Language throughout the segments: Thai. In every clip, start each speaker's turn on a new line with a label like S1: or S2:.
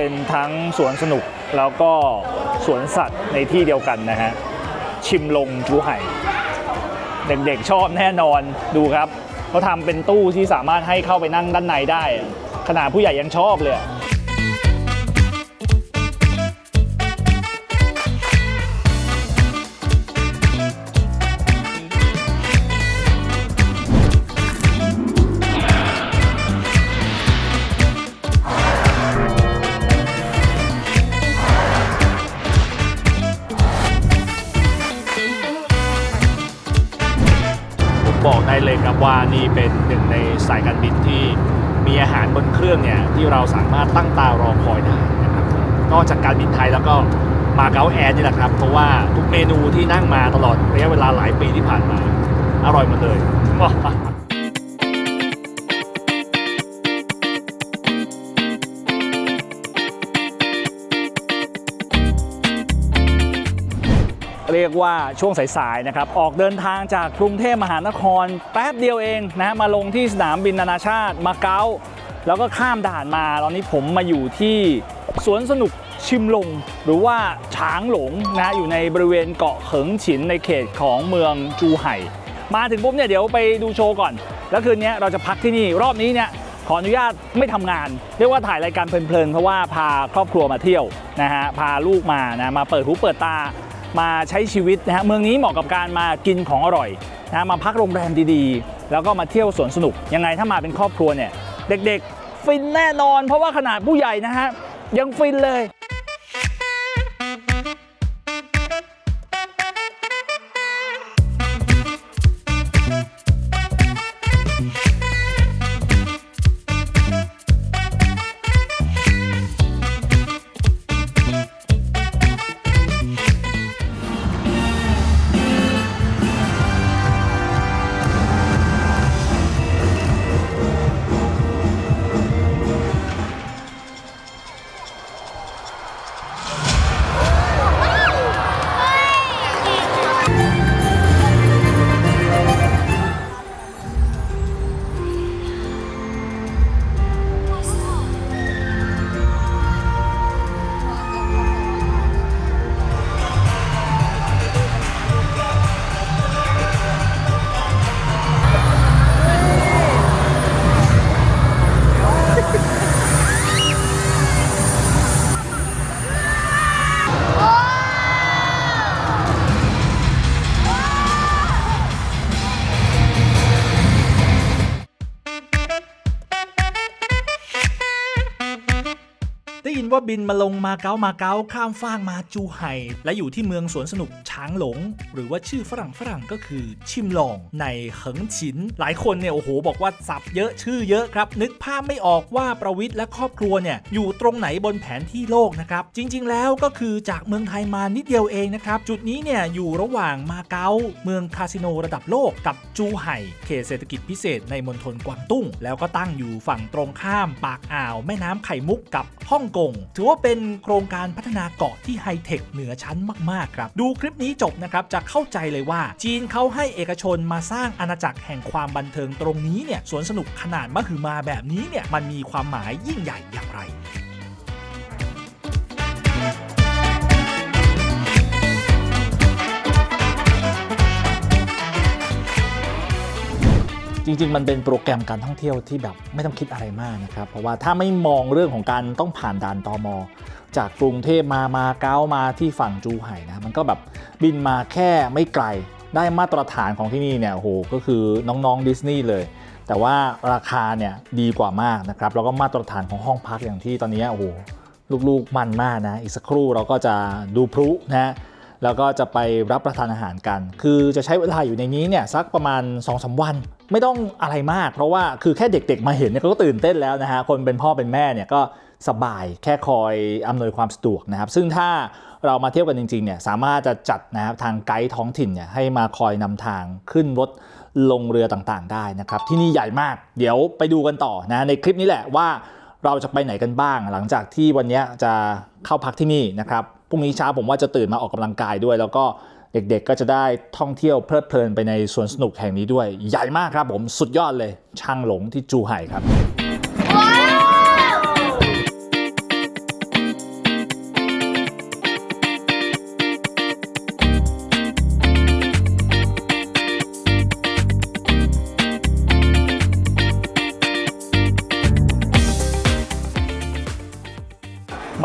S1: เป็นทั้งสวนสนุกแล้วก็สวนสัตว์ในที่เดียวกันนะฮะ ชิมลงจูไห่ เด็กๆชอบแน่นอนดูครับเขาทำเป็นตู้ที่สามารถให้เข้าไปนั่งด้านในได้ ขนาดผู้ใหญ่ยังชอบเลย ว่านี่เป็นหนึ่งในสายการบินที่มีอาหารบนเครื่องเนี่ยที่เราสามารถตั้งตารอคอยได้นะครับนอกจากการบินไทยแล้วก็มาเก๊าแอร์นี่แหละครับ เพราะว่าทุกเมนูที่นั่งมาตลอดระยะเวลาหลายปีที่ผ่านมา อร่อยหมดเลย รียกว่าช่วงสายๆนะครับออกเดินทางจากกรุงเทพมหานคร แป๊บเดียวเองนะมาลงที่สนามบินนานาชาติมาเก๊าแล้วก็ข้ามด่านมาตอนนี้ผมมาอยู่ที่สวนสนุกชิมลง หรือว่าช้างหลงนะอยู่ในบริเวณเกาะเขิงฉินในเขตของเมืองจูไห่ มาถึงปุ๊บเนี่ยเดี๋ยวไปดูโชว์ก่อน แล้วคืนนี้เราจะพักที่นี่รอบนี้เนี่ยขออนุญาตไม่ทำงาน เรียกว่าถ่ายรายการเพลินๆเพราะว่าพาครอบครัวมาเที่ยวนะฮะพาลูกมานะมาเปิดหูเปิดตา มาใช้ชีวิตนะฮะเมืองนี้เหมาะกับการมากินของอร่อยนะมาพักโรงแรมดีๆ แล้วก็มาเที่ยวสวนสนุก ยังไงถ้ามาเป็นครอบครัวเนี่ย เด็กๆ ฟินแน่นอน เพราะว่าขนาดผู้ใหญ่นะฮะยังฟินเลย บินมาลงมาเก๊ามาเก๊าข้ามฟากมาจูไห่และอยู่ที่เมืองสวนสนุกช้างหลง หรือว่าชื่อฝรั่งฝรั่งก็คือชิมลองในเหิงฉิน หลายคนเนี่ยโอ้โหบอกว่าสับเยอะชื่อเยอะครับ นึกภาพไม่ออกว่าประวิทย์และครอบครัวเนี่ยอยู่ตรงไหนบนแผนที่โลกนะครับ จริง ๆ แล้วก็คือจากเมืองไทยมานิดเดียวเองนะครับจุดนี้เนี่ยอยู่ระหว่างมาเก๊าเมืองคาสิโนระดับโลกกับจูไห่เขตเศรษฐกิจพิเศษในมณฑลกวางตุ้ง แล้วก็ตั้งอยู่ฝั่งตรงข้ามปากอ่าว แม่น้ำไข่มุกกับฮ่องกงถือว่าเป็นโครงการพัฒนาเกาะที่ไฮเทคเหนือชั้นมาก ๆ ครับ ดูคลิปนี้จบนะครับ จะเข้าใจเลยว่า จีนเขาให้เอกชนมาสร้างอาณาจักรแห่งความบันเทิงตรงนี้เนี่ยสวนสนุกขนาดมหึมาแบบนี้เนี่ยมันมีความหมายยิ่งใหญ่อย่างไร จริง ๆ มันเป็นโปรแกรมการท่องเที่ยวที่แบบไม่ต้องคิดอะไรมากนะครับ เพราะว่าถ้าไม่มองเรื่องของการต้องผ่านด่านตอมจากกรุงเทพมามาเก๊ามาที่ฝั่งจูไห่นะมันก็แบบบินมาแค่ไม่ไกลได้มาตรฐานของที่นี่เนี่ยโหก็คือน้องๆดิสนีย์เลย แต่ว่าราคาเนี่ยดีกว่ามากนะครับแล้วก็มาตรฐานของห้องพักอย่างที่ตอนนี้โอ้โหลูกๆมันมากนะ อีกสักครู่เราก็จะดูพลุนะ แล้วก็จะไปรับประทานอาหารกัน คือจะใช้เวลาอยู่ในนี้เนี่ยสักประมาณ2อสวัน ไม่ต้องอะไรมาก เพราะว่าคือแค่เด็กๆมาเห็นเนี่ยก็ตื่นเต้นแล้วนะฮะคนเป็นพ่อเป็นแม่เนี่ยก็สบายแค่คอยอำนวยความสะดวกนะครับ ซึ่งถ้าเรามาเที่ยวกันจริงๆเนี่ยสามารถจะจัดนะครับทางไกด์ท้องถิ่นเนี่ยให้มาคอยนำทางขึ้นรถลงเรือต่างๆ ได้นะครับ ที่นี่ใหญ่มาก เดี๋ยวไปดูกันต่อนะในคลิปนี้แหละว่าเราจะไปไหนกันบ้าง หลังจากที่วันนี้จะเข้าพักที่นี่นะครับ พรุ่งนี้เช้าผมว่าจะตื่นมาออกกำลังกายด้วย แล้วก็เด็กๆก็จะได้ท่องเที่ยวเพลิดเพลินไปในสวนสนุกแห่งนี้ด้วย ใหญ่มากครับผมสุดยอดเลยช่างหลงที่จูไห่ครับ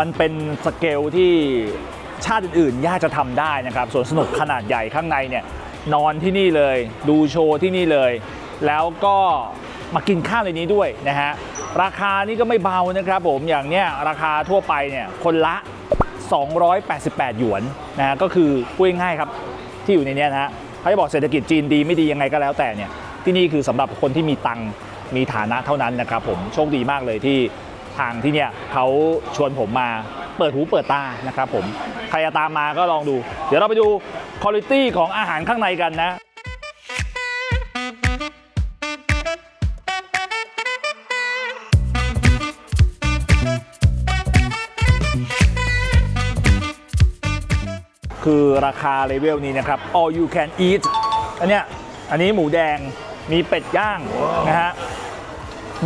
S1: มันเป็นสเกลที่ชาติอื่นๆยากจะทำได้นะครับสวนสนุกขนาดใหญ่ข้างในเนี่ยนอนที่นี่เลย ดูโชว์ที่นี่เลย แล้วก็มากินข้าวในนี้ด้วยนะฮะราคานี่ก็ไม่เบานะครับผมอย่างเนี้ยราคาทั่วไปเนี่ยคนละ 288 หยวนนะฮะก็คือพูดง่ายครับที่อยู่ในเนี้ยนะฮะเขาจะบอกเศรษฐกิจจีนดีไม่ดียังไงก็แล้วแต่เนี่ยที่นี่คือสำหรับคนที่มีตังมีฐานะเท่านั้นนะครับผมโชคดีมากเลยที่ ทางที่เนี่ยเขาชวนผมมาเปิดหูเปิดตานะครับผมใครจะตามมาก็ลองดู เดี๋ยวเราไปดูคุณภาพของอาหารข้างในกันนะคือราคาเลเวลนี้นะครับ all you can eat อันเนี้ย อันนี้หมูแดง มีเป็ดย่างนะฮะ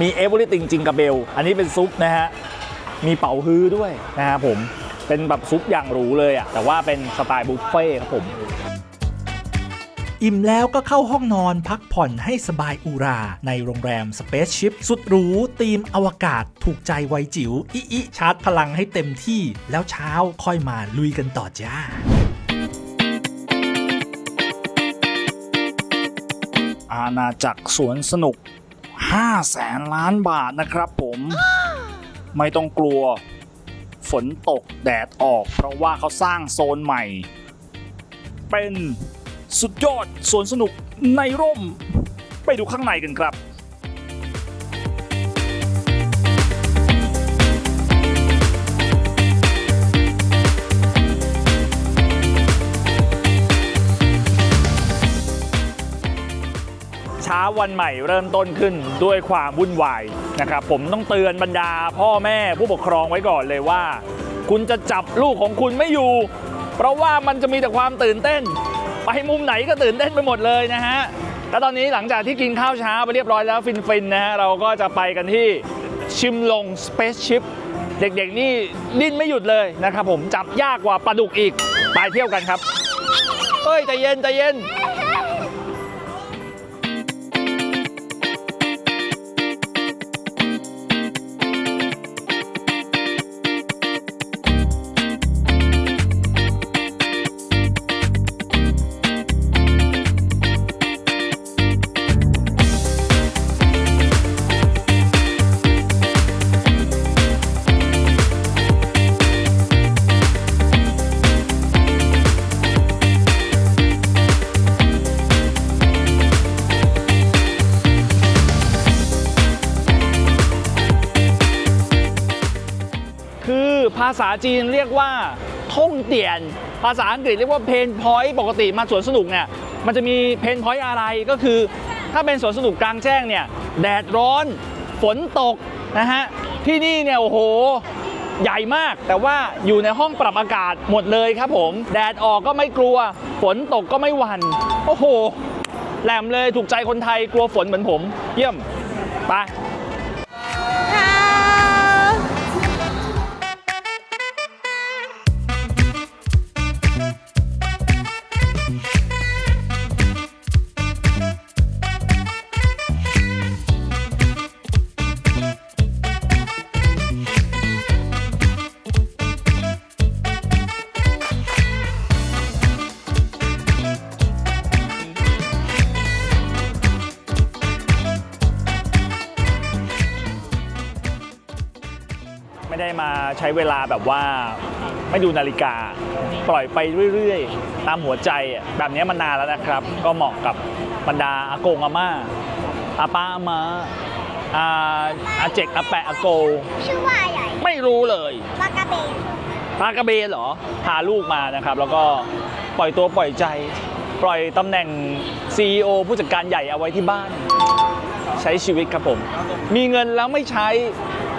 S1: มี everything จิงกระเบล อันนี้เป็นซุปนะฮะ มีเป๋าฮื้อด้วยนะฮะผม เป็นแบบซุปอย่างหรูเลยอะแต่ว่าเป็นสไตล์บุฟเฟ่ต์ครับผม
S2: อิ่มแล้วก็เข้าห้องนอนพักผ่อนให้สบายอุรา ในโรงแรม Space Ship สุดหรูธีมอวกาศถูกใจวัยจิ๋วอิอิชาร์จพลังให้เต็มที่ แล้วเช้าค่อยมาลุยกันต่อจ้า
S1: อาณาจักรสวนสนุก 5แสนล้านบาทนะครับผมไม่ต้องกลัว ฝนตกแดดออก เพราะว่าเขาสร้างโซนใหม่ เป็นสุดยอดสวนสนุกในร่ม ไปดูข้างในกันครับ วันใหม่เริ่มต้นขึ้นด้วยความวุ่นวายนะครับผมต้องเตือนบรรดาพ่อแม่ผู้ปกครองไว้ก่อนเลยว่า คุณจะจับลูกของคุณไม่อยู่ เพราะว่ามันจะมีแต่ความตื่นเต้น ไปมุมไหนก็ตื่นเต้นไปหมดเลยนะฮะแล้วตอนนี้หลังจากที่กินข้าวเช้าไปเรียบร้อยแล้วฟินๆนะฮะเราก็จะไปกันที่ชิมลงสเปซชิพเด็กๆนี่ดิ้นไม่หยุดเลยนะครับผมจับยากกว่าปลาดุกอีกไปเที่ยวกันครับเฮ้ยใจเย็นใจเย็น ษาจีนเรียกว่าท่งเตียน ภาษาอังกฤษเรียกว่าเพนพอยต์ปกติมาสวนสนุกเนี่ยมันจะมีเพนพอยต์อะไรก็คือ ถ้าเป็นสวนสนุกกลางแจ้งเนี่ยแดดร้อนฝนตกนะฮะที่นี่เนี่ยโอ้โหใหญ่มาก แต่ว่าอยู่ในห้องปรับอากาศหมดเลยครับผม แดดออกก็ไม่กลัว ฝนตกก็ไม่หวัน่นโอ้โหแหลมเลยถูกใจคนไทยกลัวฝนเหมือนผม เยี่ยมไป ไม่ได้มาใช้เวลาแบบว่าไม่ดูนาฬิกา ปล่อยไปเรื่อยๆ ตามหัวใจอะแบบนี้มันนานแล้วนะครับ ก็เหมาะกับบรรดาอากงอาม่าอาป้าอามาอาอาเจกอาแปะอาโก
S3: ชื่อว่าอะไร
S1: ไม่รู้เลย
S3: ปากกาเบน
S1: ปลากระเบนเหรอพาลูกมานะครับ แล้วก็ปล่อยตัวปล่อยใจ ปล่อยตำแหน่ง CEO ผู้จัดการใหญ่เอาไว้ที่บ้าน ใช้ชีวิตครับผม มีเงินแล้วไม่ใช้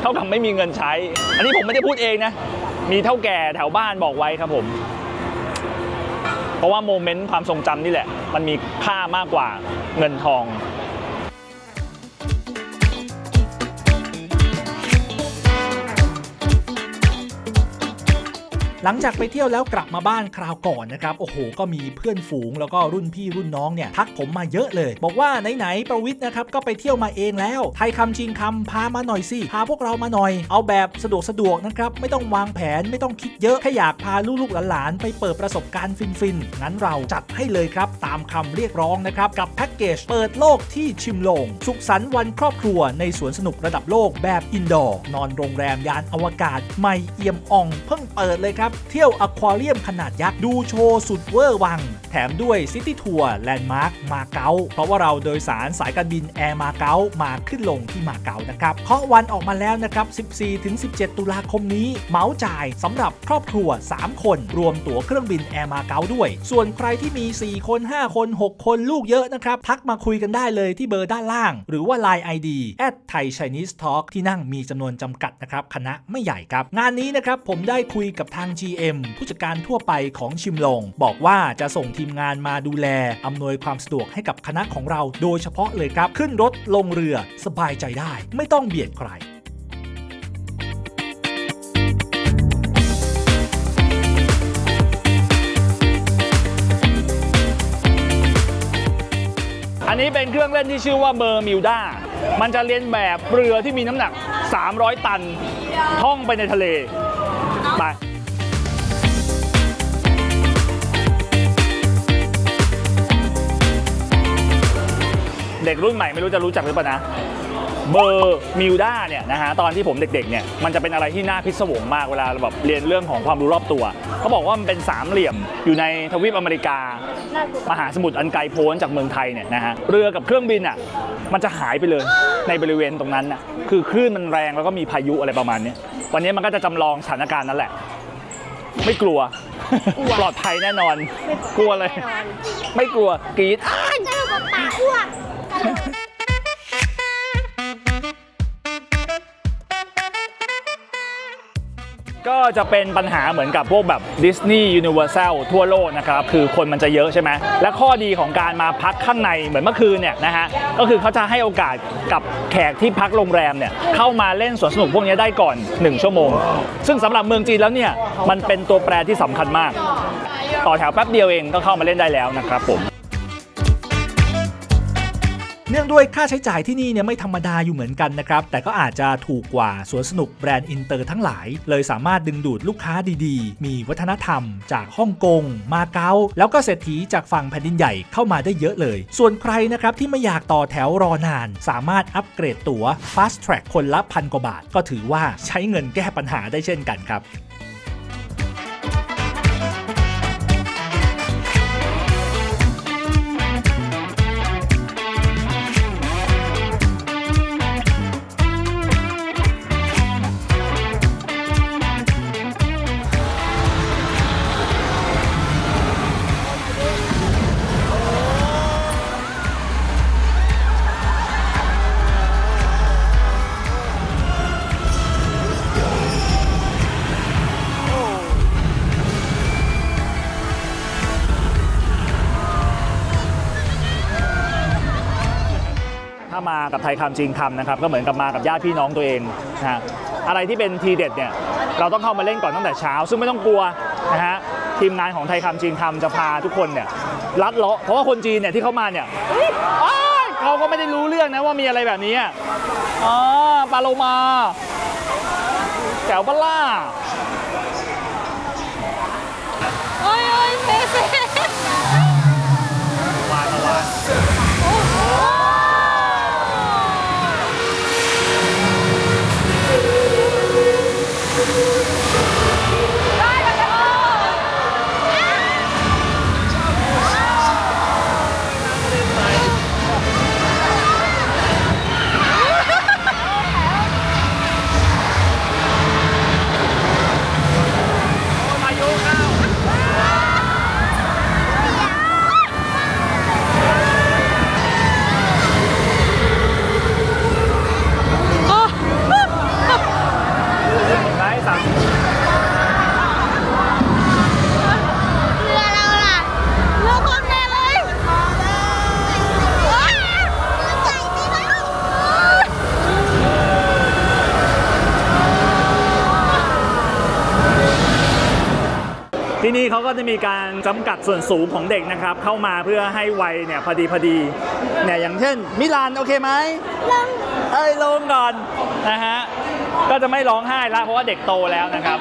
S1: เท่ากับไม่มีเงินใช้ อันนี้ผมไม่ได้พูดเองนะ มีเท่าแก่แถวบ้านบอกไว้ครับผม เพราะว่าโมเมนต์ความทรงจำนี่แหละ มันมีค่ามากกว่าเงินทอง
S2: ลังจากไปเที่ยวแล้วกลับมาบ้านคราวก่อนนะครับ โอ้โห ก็มีเพื่อนฝูงแล้วก็รุ่นพี่รุ่นน้องเนี่ยทักผมมาเยอะเลย บอกว่าไหนๆประวิทย์นะครับก็ไปเที่ยวมาเองแล้ว ไทยคำจริงคำพามาหน่อยสิพาพวกเรามาหน่อย เอาแบบสะดวกสะดวกนะครับไม่ต้องวางแผนไม่ต้องคิดเยอะแค่อยากพาลูกๆหลานๆไปเปิดประสบการณ์ฟินๆงั้นเราจัดให้เลยครับตามคำเรียกร้องนะครับกับแพ็กเกจเปิดโลกที่ชิมลง สุขสันต์วันครอบครัวในสวนสนุกระดับโลกแบบอินดอร์นอนโรงแรมยานอวกาศใหม่เอี่ยมอ่อง เพิ่งเปิดเลยครับเที่ยวอควาเรียมขนาดยักษ์ดูโชว์สุดเวอร์วัง แถมด้วยซิตี้ทัวร์แลนด์มาร์คมาเก๊าเพราะว่าเราโดยสารสายการบินแอร์มาเก๊ามาขึ้นลงที่มาเก๊านะครับเคาะวันออกมาแล้วนะครับ 14-17 ตุลาคมนี้เหมาจ่ายสำหรับครอบครัว 3 คน รวมตั๋วเครื่องบินแอร์มาเก๊าด้วย ส่วนใครที่มี 4 คน 5 คน 6 คนลูกเยอะนะครับ ทักมาคุยกันได้เลยที่เบอร์ด้านล่าง หรือว่า Line ID at Thai Chinese Talk ที่นั่งมีจำนวนจำกัดนะครับคณะไม่ใหญ่ครับ งานนี้นะครับผมได้คุยกับทาง GM ผู้จัดการทั่วไปของชิมลง บอกว่าจะส่งทีมงานมาดูแล อำนวยความสะดวกให้กับคณะของเราโดยเฉพาะเลยครับ ขึ้นรถลงเรือสบายใจได้ ไม่ต้องเบียดใคร
S1: อันนี้เป็นเครื่องเล่นที่ชื่อว่าเบอร์มิวด้ามันจะเรียนแบบเรือที่มีน้ำหนัก 300 ตัน ท่องไปในทะเล ไป เด็กรุ่นใหม่ไม่รู้จะรู้จักหรือเปล่านะเบอร์มิวด้าเนี่ยนะฮะตอนที่ผมเด็กๆเนี่ยมันจะเป็นอะไรที่น่าพิศวงมากเวลาเราแบบเรียนเรื่องของความรู้รอบตัว เขาบอกว่ามันเป็นสามเหลี่ยมอยู่ในทวีปอเมริกา มหาสมุทรอันไกลโพ้นจากเมืองไทยเนี่ยนะฮะเรือกับเครื่องบินอะมันจะหายไปเลยในบริเวณตรงนั้นน่ะคือคลื่นมันแรงแล้วก็มีพายุอะไรประมาณเนี้ยวันนี้มันก็จะจำลองสถานการณ์นั้นแหละ ไม่กลัวปลอดภัยแน่นอน กลัวเลย ไม่กลัวกรีด
S3: จะอยู่กับปากอ้วก
S1: ก็จะเป็นปัญหาเหมือนกับพวกแบบดิสนีย์ยูนิเวอร์แซลทั่วโลกนะครับ คือคนมันจะเยอะใช่ไหมและข้อดีของการมาพักข้างในเหมือนเมื่อคืนเนี่ยนะฮะ ก็คือเขาจะให้โอกาสกับแขกที่พักโรงแรมเนี่ย เข้ามาเล่นสวนสนุกพวกนี้ได้ก่อน 1 ชั่วโมง ซึ่งสำหรับเมืองจีนแล้วเนี่ย มันเป็นตัวแปรที่สำคัญมาก ต่อแถวแป๊บเดียวเองก็เข้ามาเล่นได้แล้วนะครับผม
S2: เนื่องด้วยค่าใช้จ่ายที่นี่เนี่ยไม่ธรรมดาอยู่เหมือนกันนะครับ แต่ก็อาจจะถูกกว่าสวนสนุกแบรนด์อินเตอร์ทั้งหลาย เลยสามารถดึงดูดลูกค้าดีๆ มีวัฒนธรรมจากฮ่องกง มาเก๊า แล้วก็เศรษฐีจากฝั่งแผ่นดินใหญ่เข้ามาได้เยอะเลย ส่วนใครนะครับที่ไม่อยากต่อแถวรอนาน สามารถอัปเกรดตั๋ว Fast Track คนละพันกว่าบาท ก็ถือว่าใช้เงินแก้ปัญหาได้เช่นกันครับ
S1: ยคำจริงคำนะครับก็เหมือนกับมากับญาติพี่น้องตัวเองนะฮะอะไรที่เป็นทีเด็ดเนี่ยเราต้องเข้ามาเล่นก่อนตั้งแต่เช้า ซึ่งไม่ต้องกลัวนะฮะทีมงานของไทยคำจริงคำจะพาทุกคนเนี่ยลัดเลาะเพราะว่าคนจีนเนี่ยที่เข้ามาเนี่ยเขาก็ไม่ได้รู้เรื่องนะว่ามีอะไรแบบนี้อ๋อปลาโลมาแถวบ้าล่า เขาก็จะมีการจำกัดส่วนสูงของเด็กนะครับ เข้ามาเพื่อให้วัยเนี่ยพอดีพอดีเนี่ยอย่างเช่น มิลานโอเคไหมลงเอ้ยลงก่อนนะฮะก็จะไม่ร้องไห้ละเพราะว่าเด็กโตแล้วนะครับ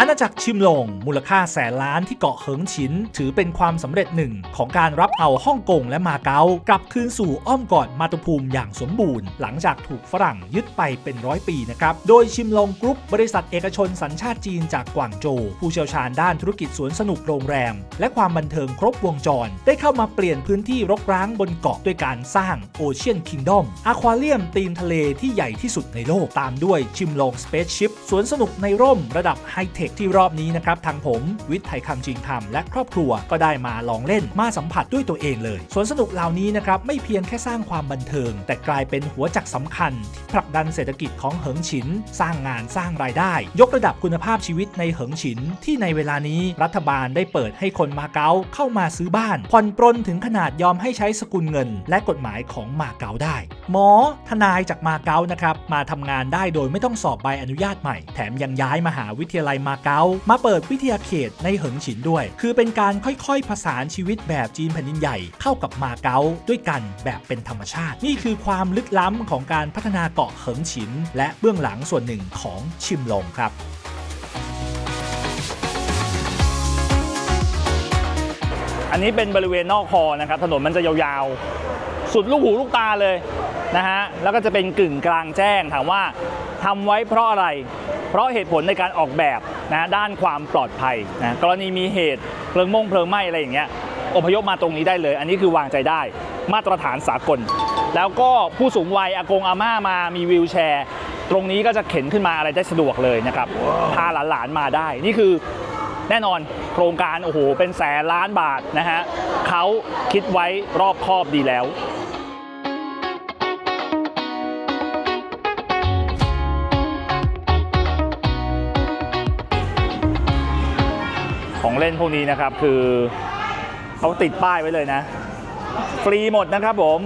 S2: อาณาจักรชิมลงมูลค่าแสนล้านที่เกาะเหิงฉิน ถือเป็นความสำเร็จหนึ่ง ของการรับเอาฮ่องกงและมาเก๊ากลับคืนสู่อ้อมกอดมาตุภูมิอย่างสมบูรณ์ หลังจากถูกฝรั่งยึดไปเป็นร้อยปีนะครับ โดยชิมลงกรุ๊ปบริษัทเอกชนสัญชาติจีนจากกวางโจวผู้เชี่ยวชาญด้านธุรกิจสวนสนุกโรงแรม และความบันเทิงครบวงจร ได้เข้ามาเปลี่ยนพื้นที่รกร้างบนเกาะด้วยการสร้างโอเชียนคิงดอมอะควาเรียมตีนทะเลที่ใหญ่ที่สุดในโลกตามด้วยชิมลงสเปซชิพสวนสนุกในร่มระดับไฮเทคที่รอบนี้นะครับทางผมวิทย์ไทยคำจริงคำและครอบครัวก็ได้มาลองเล่นมาสัมผัสด้วยตัวเองเลยสวนสนุกเหล่านี้นะครับไม่เพียงแค่สร้างความบันเทิง แต่กลายเป็นหัวจักสำคัญที่ผลักดันเศรษฐกิจของเหิงฉิน สร้างงานสร้างรายได้ ยกระดับคุณภาพชีวิตในเหิงฉิน ที่ในเวลานี้รัฐบาลได้เปิดให้คนมาเก๊าเข้ามาซื้อบ้านผ่อนปรนถึงขนาดยอมให้ใช้สกุลเงิน และกฎหมายของมาเก๊าได้ หมอ ทนายจากมาเก๊านะครับมาทำงานได้โดยไม่ต้องสอบใบอนุญาตใหม่ แถมยังย้ายมหาวิทยาลัยมาเก๊ามาเปิดวิทยาเขตในเหิงฉินด้วย คือเป็นการค่อยๆผสานชีวิตแบบจีนแผ่นดินใหญ่เข้ากับมาเก๊าด้วยกันแบบเป็นธรรมชาติ นี่คือความลึกล้ำของการพัฒนาเกาะเหิงฉิน และเบื้องหลังส่วนหนึ่งของชิมลงครับ
S1: อันนี้เป็นบริเวณนอกคอนะครับถนนมันจะยาวๆ สุดลูกหูลูกตาเลยนะฮะแล้วก็จะเป็นกึ่งกลางแจ้งถามว่าทำไว้เพราะอะไร เพราะเหตุผลในการออกแบบนะด้านความปลอดภัยนะกรณีมีเหตุเพลิงมงเพลิงไหม้อะไรอย่างเงี้ยอพยพมาตรงนี้ได้เลย อันนี้คือวางใจได้ มาตรฐานสากล แล้วก็ผู้สูงวัยอากงอาม่ามามีวีลแชร์ ตรงนี้ก็จะเข็นขึ้นมาอะไรได้สะดวกเลยนะครับ พาหลานๆมาได้ นี่คือแน่นอนโครงการโอ้โหเป็นแสนล้านบาทนะฮะเขาคิดไว้รอบคอบดีแล้ว เล่นพวกนี้นะครับ คือเขาติดป้ายไว้เลยนะ ฟรีหมดนะครับผม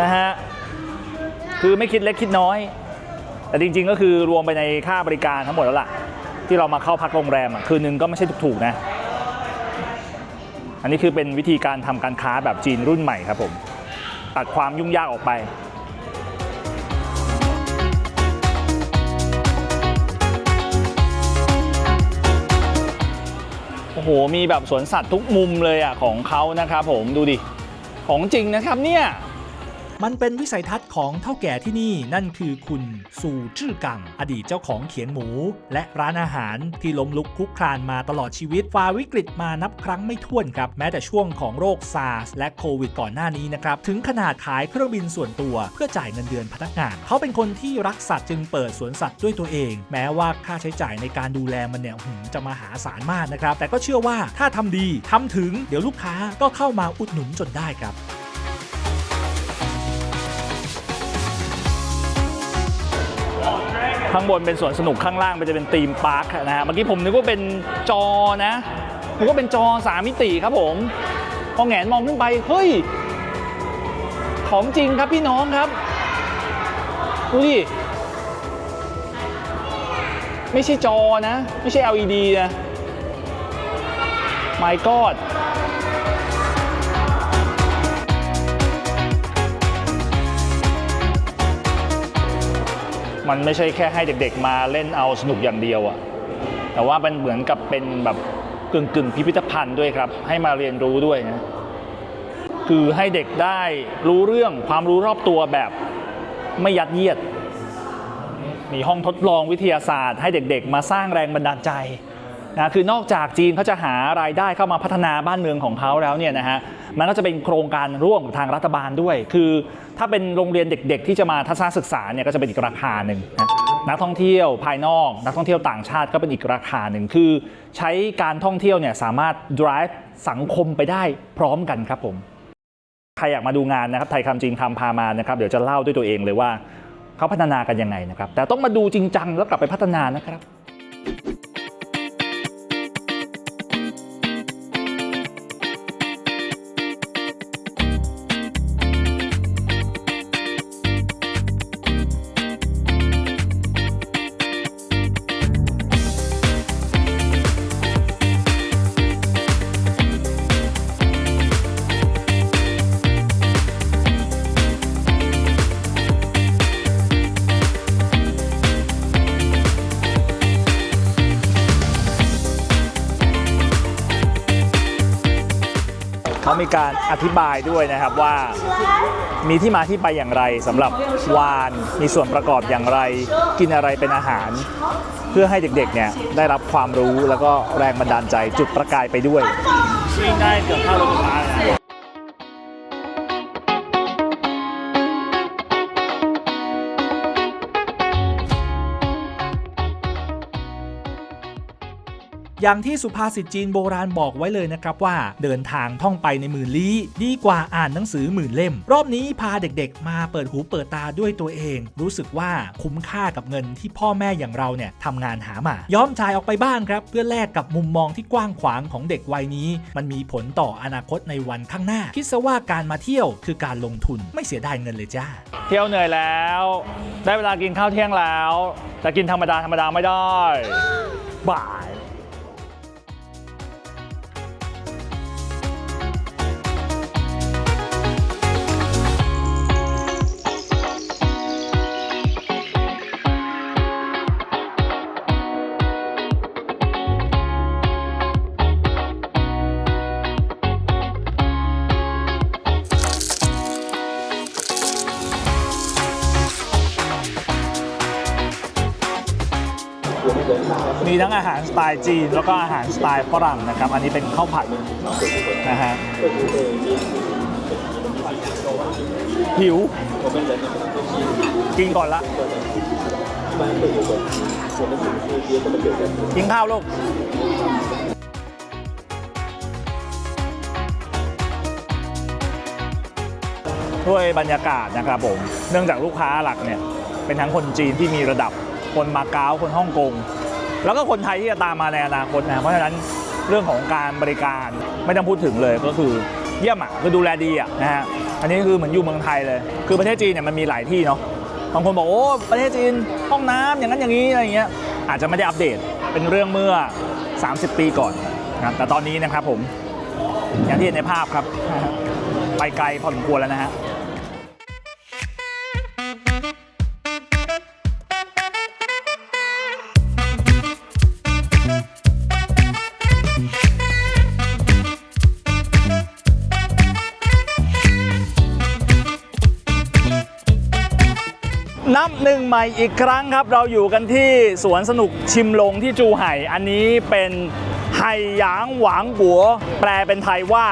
S1: นะฮะคือไม่คิดเล็กคิดน้อย แต่จริง ๆ ก็คือรวมไปในค่าบริการทั้งหมดแล้วล่ะ ที่เรามาเข้าพักโรงแรมอะคืนนึงก็ไม่ใช่ถูกๆนะ อันนี้คือเป็นวิธีการทำการค้าแบบจีนรุ่นใหม่ครับผมตัดความยุ่งยากออกไป โอ้โห มีแบบสวนสัตว์ทุกมุมเลยอะของเขานะครับผมดูดิ ของจริงนะครับเนี่ย
S2: มันเป็นวิสัยทัศน์ของเท่าแก่ที่นี่นั่นคือคุณสู่จื้อกัง อดีตเจ้าของเขียงหมู และร้านอาหารที่ล้มลุกคลุกคลานมาตลอดชีวิตฝ่าวิกฤตมานับครั้งไม่ถ้วนครับ แม้แต่ช่วงของโรคซาร์สและโควิดก่อนหน้านี้นะครับ ถึงขนาดขายเครื่องบินส่วนตัว เพื่อจ่ายเงินเดือนพนักงาน เขาเป็นคนที่รักสัตว์จึงเปิดสวนสัตว์ด้วยตัวเอง แม้ว่าค่าใช้จ่ายในการดูแลมันเนี่ยหืมจะมหาศาลมากนะครับแต่ก็เชื่อว่าถ้าทำดีทำถึงเดี๋ยวลูกค้าก็เข้ามาอุดหนุนจนได้ครับ
S1: ข้างบนเป็นสวนสนุกข้างล่างมันจะเป็นธีมพาร์คนะฮะเมื่อกี้ผมนึกว่าเป็นจอนะนึกว่าเป็นจอสามมิติครับผมพอแงนมองขึ้นไปเฮ้ยของจริงครับพี่น้องครับดูดิไม่ใช่จอนะ ไม่ใช่ LED นะ My God มันไม่ใช่แค่ให้เด็กๆ มาเล่นเอาสนุกอย่างเดียวอะแต่ว่ามันเหมือนกับเป็นแบบกึ่งกึ่งๆพิพิธภัณฑ์ด้วยครับ ให้มาเรียนรู้ด้วยนะคือให้เด็กได้รู้เรื่องความรู้รอบตัวแบบไม่ยัดเยียด มีห้องทดลองวิทยาศาสตร์ ให้เด็กๆ มาสร้างแรงบันดาลใจนะคือนอกจากจีนเขาจะหารายได้เข้ามาพัฒนาบ้านเมืองของเขาแล้วเนี่ยนะฮะมันก็จะเป็นโครงการร่วมกับทางรัฐบาลด้วย คือ ถ้าเป็นโรงเรียนเด็ก ๆ ที่จะมาทัศนศึกษาเนี่ยก็จะเป็นอีกราคาหนึ่งนะนักท่องเที่ยวภายนอก นักท่องเที่ยวต่างชาติก็เป็นอีกราคาหนึ่งคือ ใช้การท่องเที่ยวเนี่ยสามารถ drive สังคมไปได้พร้อมกันครับผมใครอยากมาดูงานนะครับไทยคำจริงคำพามานะครับเดี๋ยวจะเล่าด้วยตัวเองเลยว่าเขาพัฒนากันยังไงนะครับแต่ต้องมาดูจริงจังแล้วกลับไปพัฒนานะครับ เขามีการอธิบายด้วยนะครับว่ามีที่มาที่ไปอย่างไรสำหรับวานมีส่วนประกอบอย่างไร กินอะไรเป็นอาหาร เพื่อให้เด็กๆเนี่ยได้รับความรู้แล้วก็แรงบันดาลใจจุดประกายไปด้วย วิ่งได้เกือบเท่ารถไฟฟ้าเลยนะ
S2: อย่างที่สุภาษิตจีนโบราณบอกไว้เลยนะครับว่า เดินทางท่องไปในหมื่นลี้ ดีกว่าอ่านหนังสือหมื่นเล่ม รอบนี้พาเด็กๆ มาเปิดหูเปิดตาด้วยตัวเอง รู้สึกว่าคุ้มค่ากับเงินที่พ่อแม่อย่างเราเนี่ยทำงานหามา ย้อมจ่ายออกไปบ้างครับ เพื่อแลกกับมุมมองที่กว้างขวางของเด็กวัยนี้ มันมีผลต่ออนาคตในวันข้างหน้า คิดซะว่าการมาเที่ยวคือการลงทุนไม่เสียดายเงินเลยจ้า
S1: เที่ยวเหนื่อยแล้ว ได้เวลากินข้าวเที่ยงแล้ว แต่กินธรรมดาธรรมดาไม่ได้บ่าย ทั้งอาหารสไตล์จีน แล้วก็อาหารสไตล์ฝรั่งนะครับ อันนี้เป็นข้าวผัดนะฮะหิว กินก่อนละกินข้าวลูกด้วยบรรยากาศนะครับผม เนื่องจากลูกค้าหลักเนี่ย เป็นทั้งคนจีนที่มีระดับคนมาเก๊าคนฮ่องกง แล้วก็คนไทยที่จะตามมาในอนาคตนะเพราะฉะนั้นเรื่องของการบริการไม่ต้องพูดถึงเลยก็คือเยี่ยมอะคือดูแลดีอะนะฮะอันนี้คือเหมือนอยู่เมืองไทยเลย คือประเทศจีนเนี่ยมันมีหลายที่เนาะบางคนบอกโอ้ประเทศจีนห้องน้ำอย่างนั้นอย่างนี้อะไรเงี้ยอาจจะไม่ได้อัปเดตเป็นเรื่องเมื่อ 30 ปีก่อนนะแต่ตอนนี้นะครับผมอย่างที่เห็นในภาพครับ ไปไกลพอสมควรแล้วนะฮะ หนึ่งใหม่อีกครั้งครับ เราอยู่กันที่สวนสนุกชิมลงที่จูไห่ อันนี้เป็นไห่หยางหวางบัว แปลเป็นไทยว่า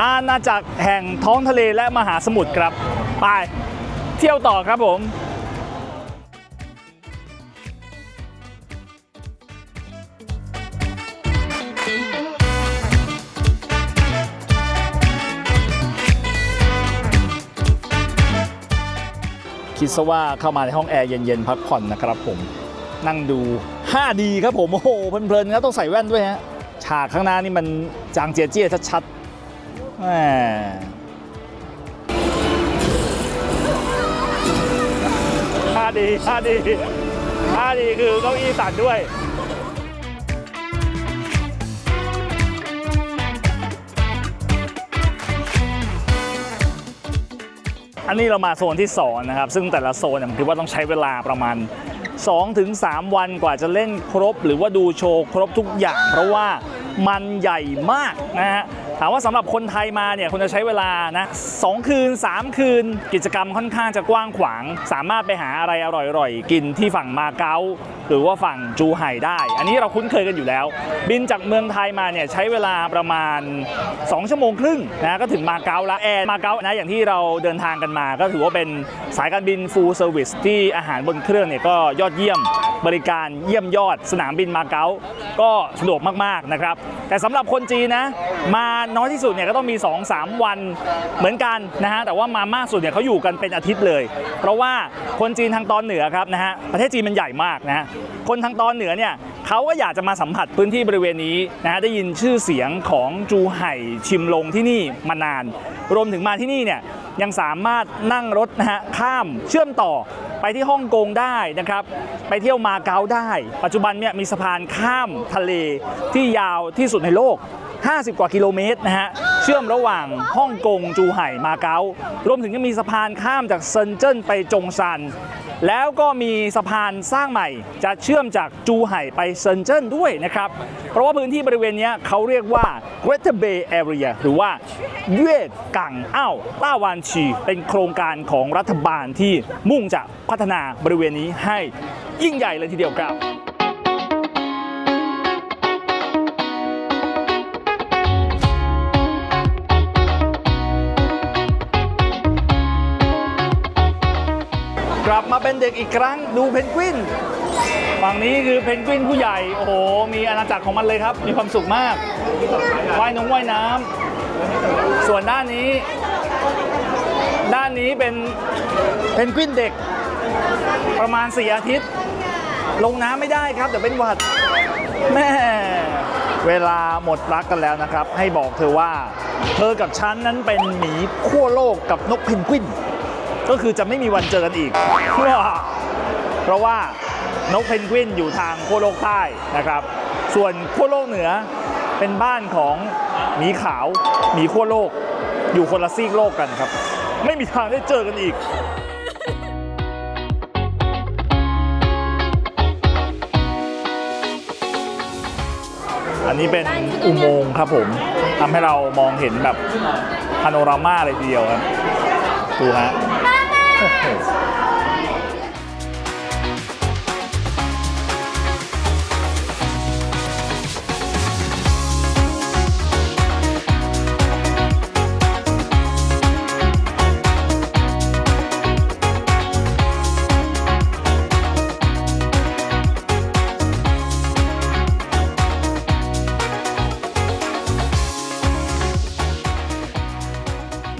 S1: อาณาจักรแห่งท้องทะเลและมหาสมุทรครับ ไป เที่ยวต่อครับผม คิดซะว่าเข้ามาในห้องแอร์เย็นๆพักผ่อนนะครับผมนั่งดู 5D ครับผม โอ้โหเพลินๆนะต้องใส่แว่นด้วยฮะฉากข้างหน้านี่มันจางเจียเจี้ยชัดๆแหม 5D 5D 5D คือเก้าอี้สั่นด้วย อันนี้เรามาโซนที่2นะครับ ซึ่งแต่ละโซนผมคิดว่าต้องใช้เวลาประมาณ 2-3 วันกว่าจะเล่นครบ หรือว่าดูโชว์ครบทุกอย่าง เพราะว่ามันใหญ่มากนะฮะถามว่าสำหรับคนไทยมาเนี่ยคุณจะใช้เวลานะสองคืน 3 คืน กิจกรรมค่อนข้างจะกว้างขวาง สามารถไปหาอะไรอร่อยๆ กินที่ฝั่งมาเก๊า หรือว่าฝั่งจูไห่ได้ อันนี้เราคุ้นเคยกันอยู่แล้ว บินจากเมืองไทยมาเนี่ยใช้เวลาประมาณ 2 ชั่วโมงครึ่งนะก็ถึงมาเก๊าล้วแอร์มาเก๊านะอย่างที่เราเดินทางกันมา ก็ถือว่าเป็นสายการบิน full service ที่อาหารบนเครื่องเนี่ยก็ยอดเยี่ยมบริการเยี่ยมยอดสนามบินมาเก๊าก็สะดวกมากๆนะครับ แต่สำหรับคนจีนนะ มาน้อยที่สุดเนี่ยก็ต้องมี 2-3 วันเหมือนกันนะฮะแต่ว่ามามากสุดเนี่ยเขาอยู่กันเป็นอาทิตย์เลย เพราะว่าคนจีนทางตอนเหนือครับนะฮะประเทศจีนมันใหญ่มากนะฮะคนทางตอนเหนือเนี่ยเขาก็อยากจะมาสัมผัสพื้นที่บริเวณนี้นะฮะได้ยินชื่อเสียงของจูไห่ชิมลงที่นี่มานาน รวมถึงมาที่นี่เนี่ยยังสามารถนั่งรถนะฮะข้ามเชื่อมต่อไปที่ฮ่องกงได้นะครับ ไปเที่ยวมาเก๊าได้ ปัจจุบันเนี่ยมีสะพานข้ามทะเลที่ยาวที่สุดในโลก 50 กว่ากิโลเมตรนะฮะ ชื่อมระหว่างฮ่องกงจูไห่มาเก๊ารวมถึงยังมีสะพานข้ามจากเซินเจิ้นไปจงซันแล้วก็มีสะพานสร้างใหม่ จะเชื่อมจากจูไห่ไปเซินเจิ้นด้วยนะครับ เพราะว่าพื้นที่บริเวณนี้เขาเรียกว่า Greater Bay Area หรือว่าเย่กังอ้าวต้าวานชี เป็นโครงการของรัฐบาลที่มุ่งจะพัฒนาบริเวณนี้ให้ยิ่งใหญ่เลยทีเดียวครับ กลับมาเป็นเด็กอีกครั้งดูเพนกวินฝั่งนี้คือเพนกวินผู้ใหญ่ โอ้โห มีอาณาจักรของมันเลยครับ มีความสุขมากว่ายน้องว่ายน้ำส่วนด้านนี้ ด้านนี้เป็นเพนกวินเด็ก ประมาณ 4 อาทิตย์ ลงน้ำไม่ได้ครับเดี๋ยวเป็นหวัดแม่เวลาหมดรักกันแล้วนะครับ ให้บอกเธอว่า เธอกับฉันนั้นเป็นหมีขั้วโลกกับนกเพนกวิน ก็คือจะไม่มีวันเจอกันอีกเพราะว่านกเพนกวินอยู่ทางขั้วโลกใต้นะครับ ส่วนขั้วโลกเหนือเป็นบ้านของหมีขาวหมีขั้วโลก อยู่คนละซีกโลกกันครับ ไม่มีทางได้เจอกันอีกอันนี้เป็นอุโมงค์ครับผมทำให้เรามองเห็นแบบพาโนรามาเลยทีเดียวครับ ดูฮะ Perfeito.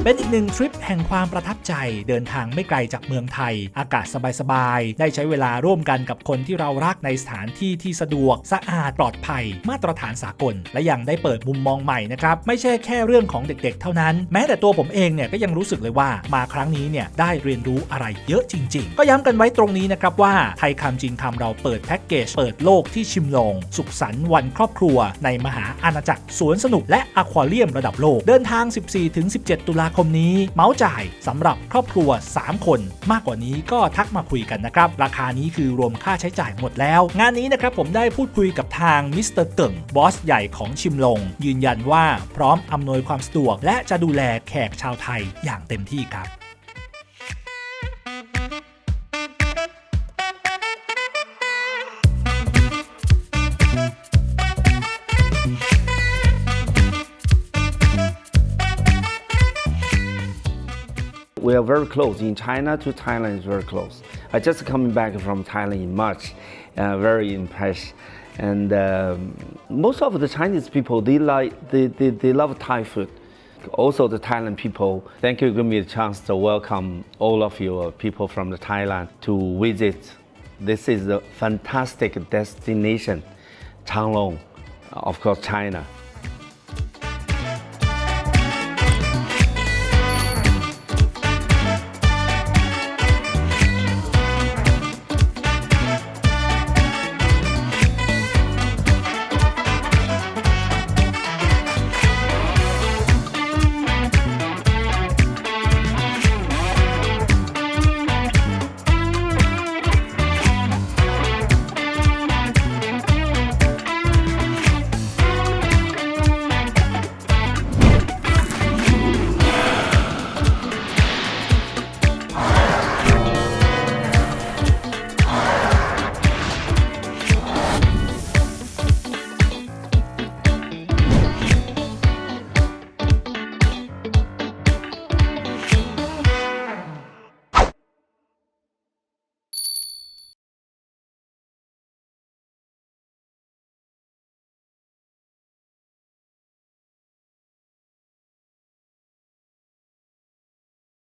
S2: เป็นอีกหนึ่งทริปแห่งความประทับใจเดินทางไม่ไกลจากเมืองไทย อากาศสบายๆ ได้ใช้เวลาร่วมกันกับคนที่เรารักในสถานที่ที่สะดวก สะอาดปลอดภัย มาตรฐานสากล และยังได้เปิดมุมมองใหม่นะครับไม่ใช่แค่เรื่องของเด็กๆ เท่านั้น แม้แต่ตัวผมเองเนี่ยก็ยังรู้สึกเลยว่ามาครั้งนี้เนี่ยได้เรียนรู้อะไรเยอะจริง ๆ ก็ย้ำกันไว้ตรงนี้นะครับว่าไทยคำจริงคำเราเปิดแพ็กเกจเปิดโลกที่ชิมลง สุขสันต์วันครอบครัว ในมหาอาณาจักรสวนสนุกและอควาเรียมระดับโลกเดินทาง 14-17 ตุลาคมนี้เมาส์จ่ายสำหรับครอบครัว 3 คน มากกว่านี้ก็ทักมาคุยกันนะครับ ราคานี้คือรวมค่าใช้จ่ายหมดแล้ว งานนี้นะครับผมได้พูดคุยกับทางมิสเตอร์เกิ่งบอสใหญ่ของชิมลง ยืนยันว่าพร้อมอำนวยความสะดวก และจะดูแลแขกชาวไทยอย่างเต็มที่ครับ
S4: We are very close. In China to Thailand is very close. I just coming back from Thailand in March, uh, very impressed. And um, most of the Chinese people, they like, they, they, they love Thai food. Also the Thailand people, thank you for giving me the chance to welcome all of you people from the Thailand to visit. This is a fantastic destination, Changlong, of course China.